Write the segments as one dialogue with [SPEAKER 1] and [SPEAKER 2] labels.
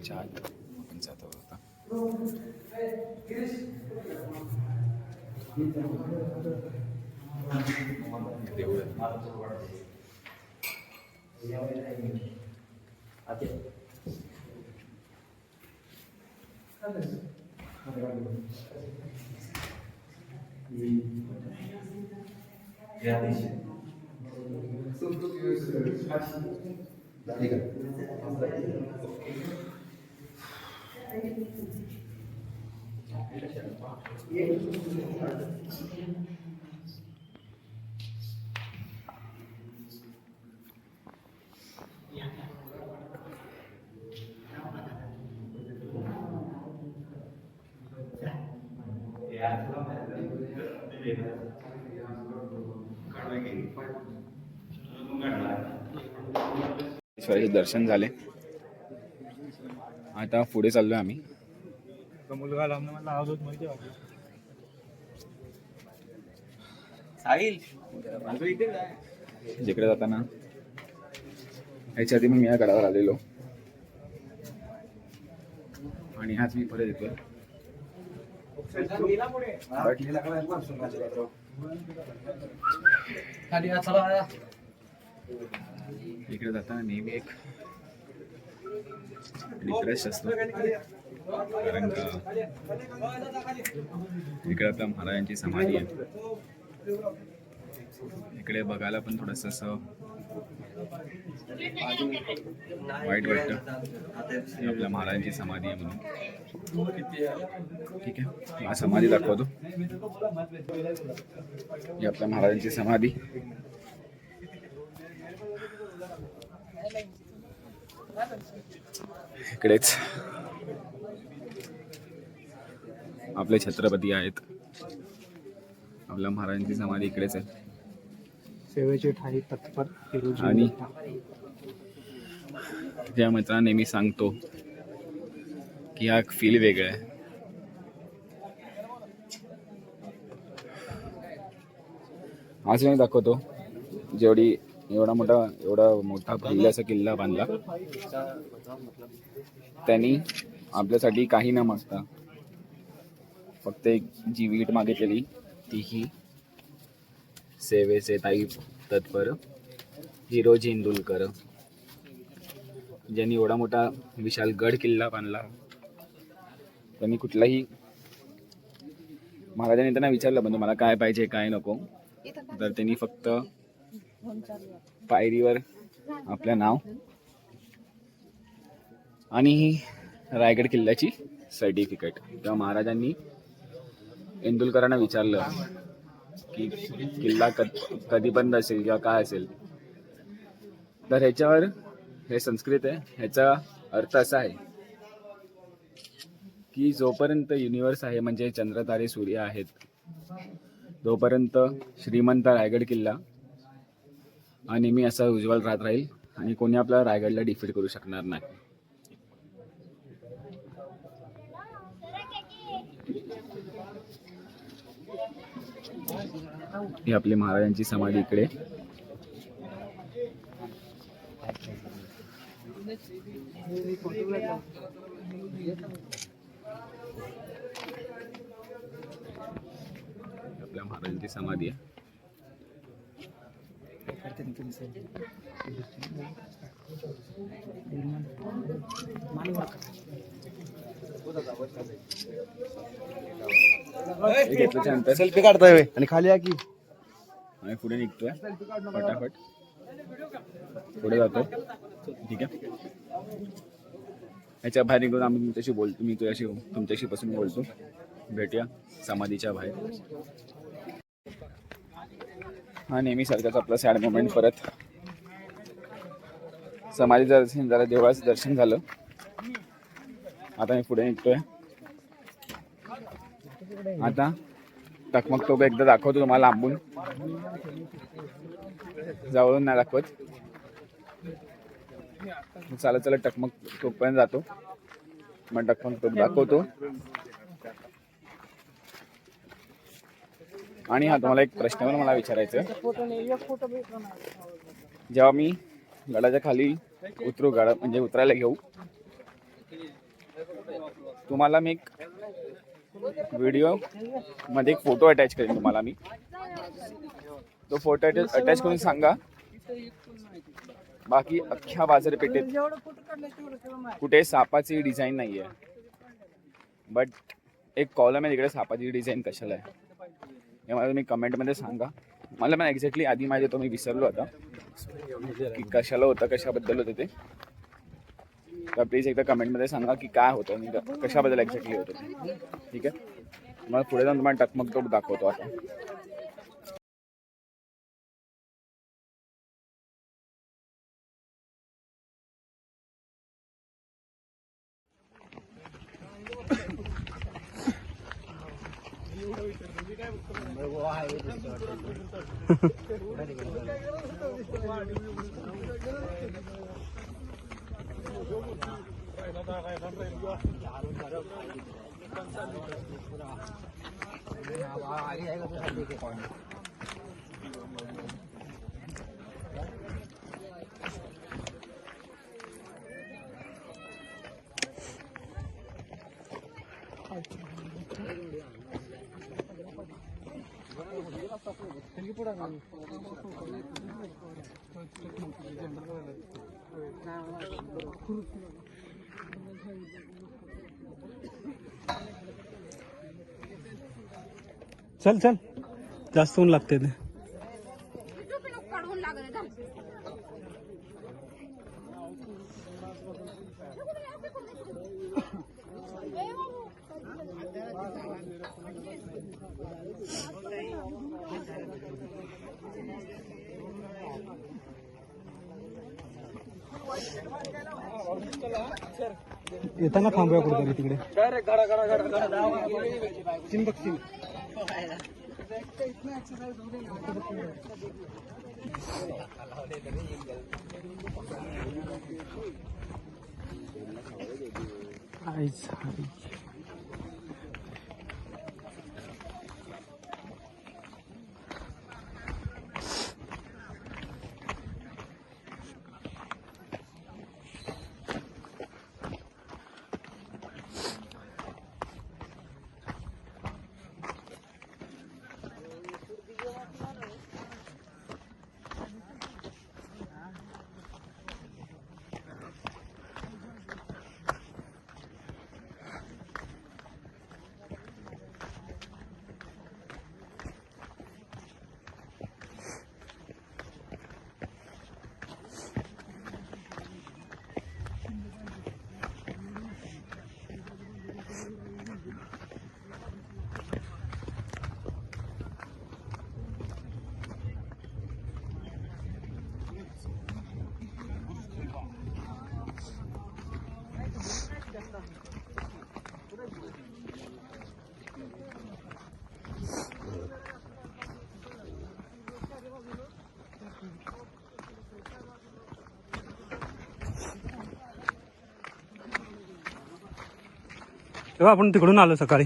[SPEAKER 1] चहा आपण जातो आता. देऊळ ईश्वराचे दर्शन झाले. आता पुढे चाललोय आम्ही.
[SPEAKER 2] तो मुलगा लांब मला आवाज होत माहिती
[SPEAKER 1] जिकडे जाताना. ह्याच्या आधी मी या गडावर आलेलो. आणि आज मी परत येतोय. इकडे जाताना नेहमी एक डिप्रेस असतो कारण का? इकडे आता महाराजांची समाधी आहे. इकडे बघायला पण थोडस असं वाईट वाटतं. आपल्या महाराजांची समाधी आहे म्हणून. ठीक आहे. हा समाधी दाखवतो. ही आपल्या महाराजांची समाधी. इकडेच. आपले छत्रपती आहेत. आपल्या महाराजांची समाधी इकडेच आहे.
[SPEAKER 2] सेवेचे ठाई तत्पर
[SPEAKER 1] आणि ज्या मित्रांना नेहमी सांगतो की हा फील वेगळा आहे. आज मी दाखवतो जेवढी एवढा मोठा एवढा मोठा पहिल्याचा किल्ला बांधला. त्यांनी आपल्यासाठी काही न मागता फक्त एक जी वीट मागितलेली. तीही सेवेचे ताई तत्पर हिरोजी इंदुलकर ज्यांनी एवढा मोठा विशाल गड किल्ला बांधला. त्यांनी कुठलाही महाराजांनी त्यांना विचारलं म्हणजे मला काय पाहिजे काय नको? तर त्यांनी फक्त पायरीवर आपलं नाव. आणि ही रायगड किल्ल्याची सर्टिफिकेट तेव्हा महाराजांनी इंदुलकरांना विचारलं की किल्ला कधी बंद असेल किंवा काय असेल? तर ह्याच्यावर हे संस्कृत आहे ह्याचा अर्थ असा आहे की जोपर्यंत युनिवर्स आहे म्हणजे चंद्रतारे सूर्य आहेत तोपर्यंत श्रीमंत रायगड किल्ला हा नेहमी असा उज्ज्वल राहत राहील आणि कोणी आपल्या रायगडला डिफीट करू शकणार नाही. ही आपली महाराजांची समाधी इकडे. आपल्या महाराजांची समाधी आहे.
[SPEAKER 2] सेल्फी काढताय आणि खाली या की.
[SPEAKER 1] आम्ही पुढे निघतोय. फटाफट पुढे जातो. ठीक आहे. ह्याच्या बाहेर निघून आम्ही तुमच्याशी बोलतो मी तुझ्याशी तुमच्याशी पासून बोलतो. भेटूया. समाधीच्या बाहेर. हा नेहमी सारखाच आपला सॅड मोमेंट परत. समाधी दर्शन झालं देवळाचं दर्शन झालं. आता मी पुढे निघतोय. आता टकमक तो एकदा दाखवतो तुम्हाला लांबून. जवळून नाही दाखवत. चालत चालत टकमक टोकपर्यंत जातो. मग टकमक टोक दाखवतो. आणि हा तुम्हाला एक प्रश्न पण मला विचारायचं आहे. जेव्हा मी गडाच्या खाली उतरू गडा म्हणजे उतरायला घेऊ तुम्हाला मी एक व्हिडिओमध्ये एक फोटो अटॅच करेन तुम्हाला मी. तो फोटो अटॅच करून सांगा. बाकी अख्ख्या बाजारपेठेत कुठे सापाची डिझाईन नाही आहे बट एक कॉलम आहे तिकडे सापाची डिझाईन कशाला आहे? हे मला तुम्ही कमेंटमध्ये सांगा. मला पण एक्झॅक्टली आधी माहिती होतं मी विसरलो आता. की कशाला होतं कशाबद्दल होतं ते. तर प्लीज एकदा कमेंटमध्ये सांगा की काय होतं आणि कशाबद्दल एक्झॅक्टली होतं ठीक आहे? मला पुढे जाऊन तुम्हाला टकमक टोक दाखवतो आता.
[SPEAKER 2] आगे आएगा तो सब देखे कौन
[SPEAKER 3] चल चल. जास्त
[SPEAKER 2] ऊन लागते ते. तिकडे चिन बघ आईच. तेव्हा आपण तिकडून आलो सकाळी.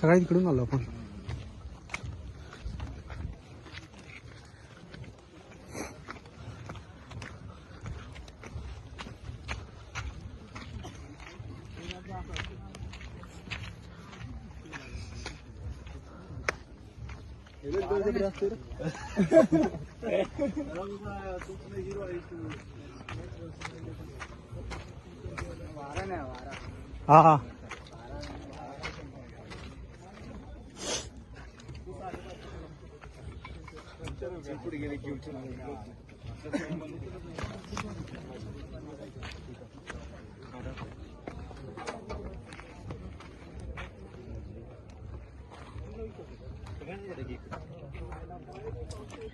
[SPEAKER 2] सकाळी तिकडून आलो आपण. हा हा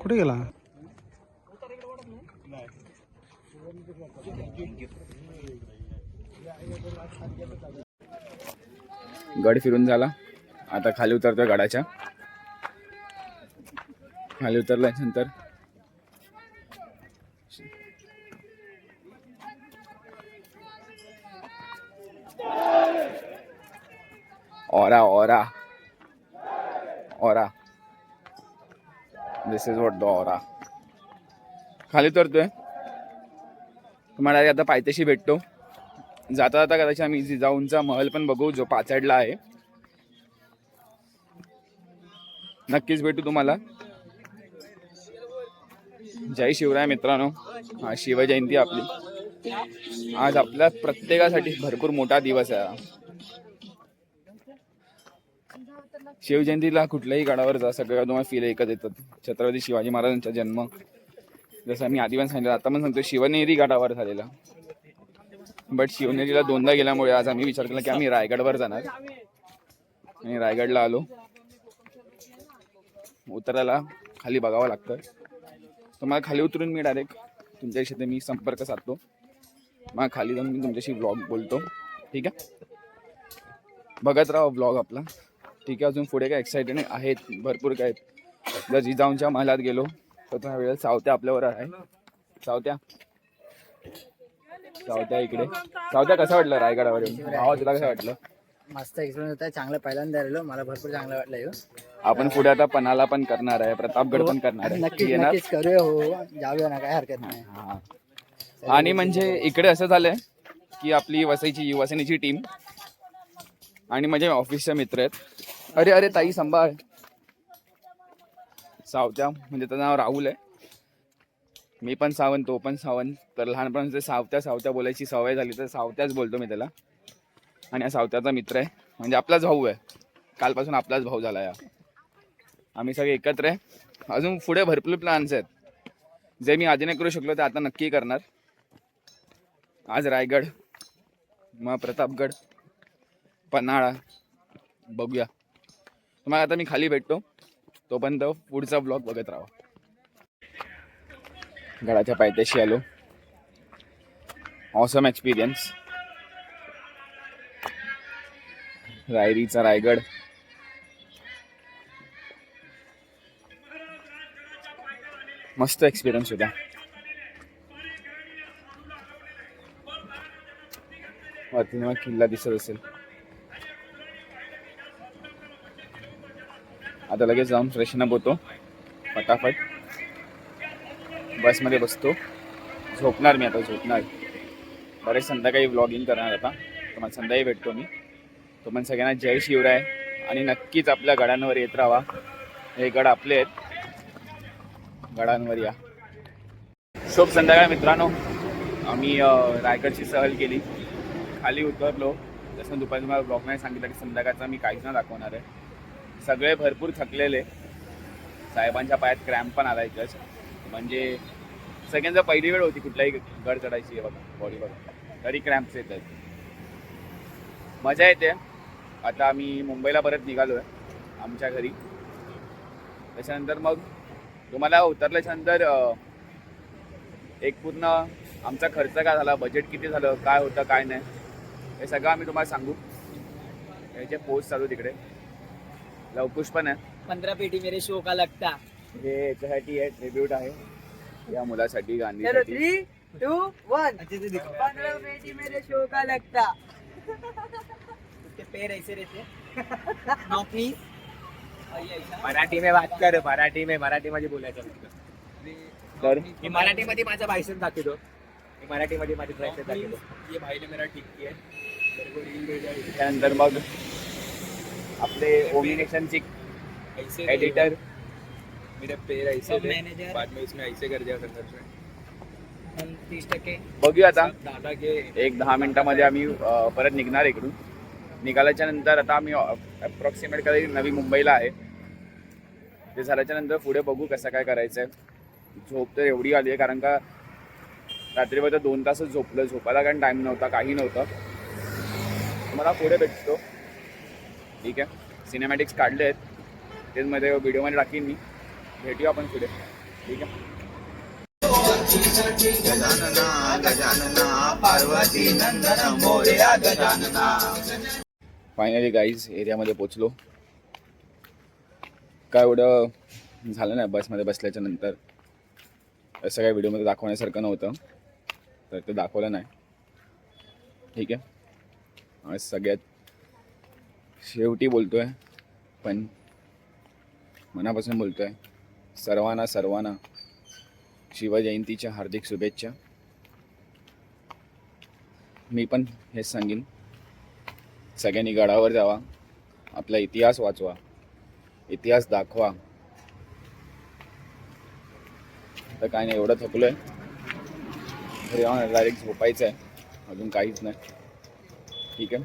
[SPEAKER 2] कुठे गेला?
[SPEAKER 1] गड फिरून झाला. आता खाली उतरतोय गडाच्या. खाली उतरल्यानंतर aura aura aura this is what the aura खाली उतरतोय. तुम्हाला आता पायथ्याशी भेटतो. जाता जाता कदाचित आम्ही जिजाऊंचा महल पण बघू जो पाचडला आहे. नक्कीच भेटू तुम्हाला. जय शिवराय मित्रांनो. हा शिवजयंती आपली. आज आपल्या प्रत्येकासाठी भरपूर मोठा दिवस आहे हा. शिवजयंतीला कुठल्याही गडावर जा सगळ्या तुम्हाला फील एकच येतात छत्रपती शिवाजी महाराजांचा जन्म. जसं मी आधी पण सांगितलं आता पण सांगतो शिवनेरी गडावर झालेला. बट शिवनेरीला दोनदा गेल्यामुळे आज आम्ही विचार केला की आम्ही रायगडवर जाणार. आणि रायगडला आलो. उतरायला खाली बघावं लागतं. तुम्हाला खाली उतरून मी डायरेक्ट तुमच्याशी ते मी संपर्क साधतो. मग खाली जाऊन मी तुमच्याशी ब्लॉग बोलतो. ठीक आहे? बघत राहा ब्लॉग आपला. ठीक आहे अजून पुढे काय एक्साइटेड आहेत भरपूर काय. जर जिजाऊंच्या महलात गेलो तर त्या वेळेला सावत्या आपल्यावर आहे. सावत्या. सावत्या इकडे. सावत्या कसं वाटलं रायगडावर भावा तुला कसं वाटलं?
[SPEAKER 4] मस्त एक्सपिरियन्स होता. चांगला पहिल्यांदा आलेलो. मला भरपूर चांगलं वाटलं ह्यो.
[SPEAKER 1] आपण पुढे आता पणाला पण करणार आहे. प्रतापगड पण करणार आहे.
[SPEAKER 4] नक्कीच
[SPEAKER 1] येणार?
[SPEAKER 4] नक्कीच करूया. हो जाऊया ना काय हरकत नाही.
[SPEAKER 1] हा. आणि म्हणजे इकडे असं झालंय की आपली वसईची युवासेनेची टीम आणि माझे ऑफिसचे मित्र आहेत. अरे अरे ताई सांभाळ. सावत्या म्हणजे त्याचं नाव राहुल आहे. मी पण सावंत तो पण सावंत. तर लहानपणाचे सावत्या सावत्या बोलायची सवय झाली तर सावत्याच बोलतो मी त्याला. आणि हा सावत्याचा मित्र आहे. म्हणजे आपलाच भाऊ आहे. कालपासून आपलाच भाऊ झाला या. आम्ही सगळे एकत्र आहे. अजून पुढे भरपूर प्लॅन्स आहेत. जे मी आधी नाही करू शकलो ते आता नक्की करणार. आज रायगड मग प्रतापगड पन्हाळा. बघूया. तुम्हाला आता मी खाली भेटतो. तोपर्यंत पुढचा ब्लॉग बघत राहा. गडाच्या पायथ्याशी आलो. ऑसम एक्सपिरियन्स रायरीचा रायगड. मस्त एक्सपिरियन्स होता. वरती मग किल्ला दिसत असेल. आता लगेच जाऊन फ्रेशन अप होतो. फटाफट. बसमध्ये बसतो. झोपणार मी आता झोपणार. बरेच संध्याकाळी व्लॉगिंग करणार आता. तुम्हाला संध्याकाळी भेटतो मी. तो पण सगळ्यांना जय शिवराय. आणि नक्कीच आपल्या गडांवर येत राहा. हे गड आपले आहेत. गडांवर या. शुभ संध्याकाळ मित्रांनो. आम्ही रायगडची सहल केली. खाली उतरलो. जसं दुपारी तुम्हाला नाही सांगितलं की संध्याकाळचा मी काहीच ना दाखवणार आहे. सगळे भरपूर थकलेले. साहेबांच्या पायात क्रॅम्प पण आला जस्ट म्हणजे सगळ्यांचा पहिली वेळ होती कुठलाही गड चढायची आहे बघा बॉडी बघा. तरी क्रॅम्प्स येत आहेत मजा येते. आता आम्ही मुंबईला परत निघालो आहे आमच्या घरी. त्याच्यानंतर मग तुम्हाला उतरल्याच्यानंतर एक पूर्ण आमचा खर्च काय झाला बजेट किती झालं काय होतं काय नाही हे सगळं आम्ही तुम्हाला सांगू. याचे पोस्ट चालू तिकडे. लवकुश पण आहे.
[SPEAKER 4] पंधरा पेटी मेरे शो का लगता?
[SPEAKER 1] हे याच्यासाठी आहे ट्रिब्यूट आहे. या मुलासाठी गांधीसाठी.
[SPEAKER 4] थ्री टू वन पंद्रह पेटी मेरे शो का लगता? उसके पैर ऐसे रहते नो प्लीज
[SPEAKER 5] मराठी में बात कर मराठी में मराठी मध्ये बोलायचं.
[SPEAKER 1] तर?
[SPEAKER 5] मी मराठी मध्ये माझं भाषण दाखवतो. मी मराठी मध्ये माझे ट्रॅक्टर दाखवतो. ये भाई ने मेरा ठीक किया मेरे को रील भेजा है.
[SPEAKER 1] त्यानंतर मग आपले ओमिनेशनची
[SPEAKER 5] ऐसे
[SPEAKER 1] एडिटर
[SPEAKER 5] मेरे पैर ऐसे थे. बाद में इसने ऐसे कर दिया संघर्ष में।
[SPEAKER 4] तीस टक्के।
[SPEAKER 1] बघूया आता.
[SPEAKER 5] सब दादा के
[SPEAKER 1] एक दहा मिनिटामध्ये आम्ही परत निघणार इकडून. निघाल्याच्या नंतर आता आम्ही अप्रॉक्सिमेट कधी नवी मुंबईला आहे. ते झाल्याच्यानंतर पुढे बघू कसं काय करायचं आहे झोप तर एवढी आली आहे कारण का रात्रीवर दोन तासच झोपलं. झोपायला कारण टाईम नव्हता काही नव्हतं. तुम्हाला पुढे भेटतो. ठीक आहे. सिनेमॅटिक्स काढले आहेत. तेच मध्ये व्हिडिओमध्ये टाकीन मी. भेटूया आपण पुढे. ठीक आहे. फायनली गाईज एरियामध्ये पोचलो काय एवढं झालं नाही बसमध्ये बसल्याच्या नंतर. असं काही व्हिडिओमध्ये दाखवण्यासारखं नव्हतं. तर ते दाखवलं नाही. ठीक आहे. सगळ्यात शेवटी बोलतो आहे पण मनापासून बोलतो आहे सर्वांना सर्वांना शिवजयंतीच्या हार्दिक शुभेच्छा. मी पण हेच सांगेन सगळ्यांनी गडावर जावा आपला इतिहास वाचवा इतिहास दाखवा. तर काय नाही एवढं थकलो आहे जाऊन डायरेक्ट झोपायचं आहे अजून काहीच नाही. ठीक आहे?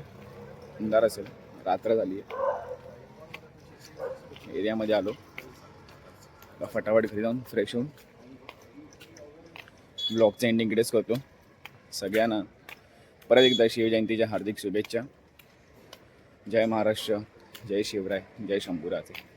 [SPEAKER 1] अंधार असेल. रात्र झाली आहे. एरियामध्ये आलो. फटाफट घरी जाऊन फ्रेश होऊन ब्लॉगचं एंडिंग इकडेच करतो. सगळ्यांना परत एकदा शिवजयंतीच्या हार्दिक शुभेच्छा. जय महाराष्ट्र जय शिवराय जय शंभूराजे.